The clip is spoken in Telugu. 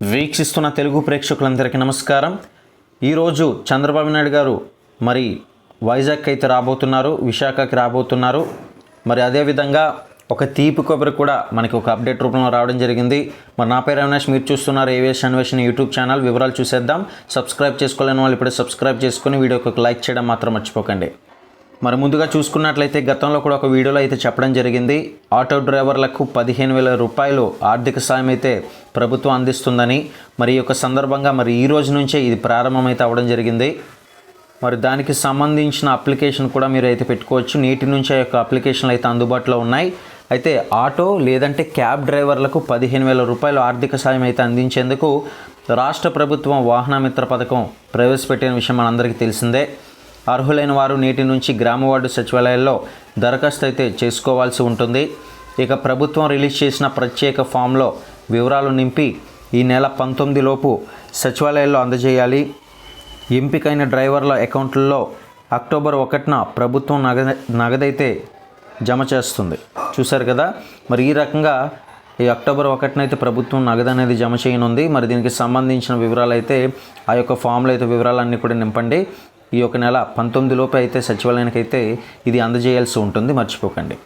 వీక్షిస్తున్న తెలుగు ప్రేక్షకులందరికీ నమస్కారం. ఈరోజు చంద్రబాబు నాయుడు గారు మరి వైజాగ్ అయితే రాబోతున్నారు విశాఖకి రాబోతున్నారు. మరి అదేవిధంగా ఒక తీపి కొబ్బరి కూడా మనకి ఒక అప్డేట్ రూపంలో రావడం జరిగింది. మరి నా పేరు అవినాష్ మీరు చూస్తున్నారు ఏవిఎస్ అన్వేషణ యూట్యూబ్ ఛానల్. వివరాలు చూసేద్దాం. సబ్స్క్రైబ్ చేసుకోలేని వాళ్ళు ఇప్పుడే సబ్స్క్రైబ్ చేసుకుని వీడియోకి ఒక లైక్ చేయడం మాత్రం మర్చిపోకండి. మరి ముందుగా చూసుకున్నట్లయితే గతంలో కూడా ఒక వీడియోలో అయితే చెప్పడం జరిగింది. ఆటో డ్రైవర్లకు పదిహేను వేల రూపాయలు ఆర్థిక సాయం అయితే ప్రభుత్వం అందిస్తుందని మరి ఈ యొక్క సందర్భంగా మరి ఈ రోజు నుంచే ఇది ప్రారంభమైతే అవ్వడం జరిగింది. మరి దానికి సంబంధించిన అప్లికేషన్ కూడా మీరు అయితే పెట్టుకోవచ్చు. నేటి నుంచి ఆ యొక్క అప్లికేషన్లు అయితే అందుబాటులో ఉన్నాయి. అయితే ఆటో లేదంటే క్యాబ్ డ్రైవర్లకు పదిహేను వేల రూపాయలు ఆర్థిక సాయం అయితే అందించేందుకు రాష్ట్ర ప్రభుత్వం వాహన మిత్ర పథకం ప్రవేశపెట్టిన విషయం మనందరికీ తెలిసిందే. అర్హులైన వారు నేటి నుంచి గ్రామ వార్డు సచివాలయాల్లో దరఖాస్తు అయితే చేసుకోవాల్సి ఉంటుంది. ఇక ప్రభుత్వం రిలీజ్ చేసిన ప్రత్యేక ఫామ్లో వివరాలు నింపి ఈ నెల పంతొమ్మిది లోపు సచివాలయాల్లో అందజేయాలి. ఎంపికైన డ్రైవర్ల అకౌంట్లలో అక్టోబర్ ఒకటిన ప్రభుత్వం నగద నగదైతే జమ చేస్తుంది. చూశారు కదా? మరి ఈ రకంగా ఈ అక్టోబర్ ఒకటినైతే ప్రభుత్వం నగదు అనేది జమ చేయనుంది. మరి దీనికి సంబంధించిన వివరాలు అయితే ఆ యొక్క ఫామ్లో అయితే వివరాలన్నీ కూడా నింపండి. ఈ యొక్క నెల పంతొమ్మిది లోపే అయితే సచివాలయానికి అయితే ఇది అందజేయాల్సి ఉంటుంది. మర్చిపోకండి.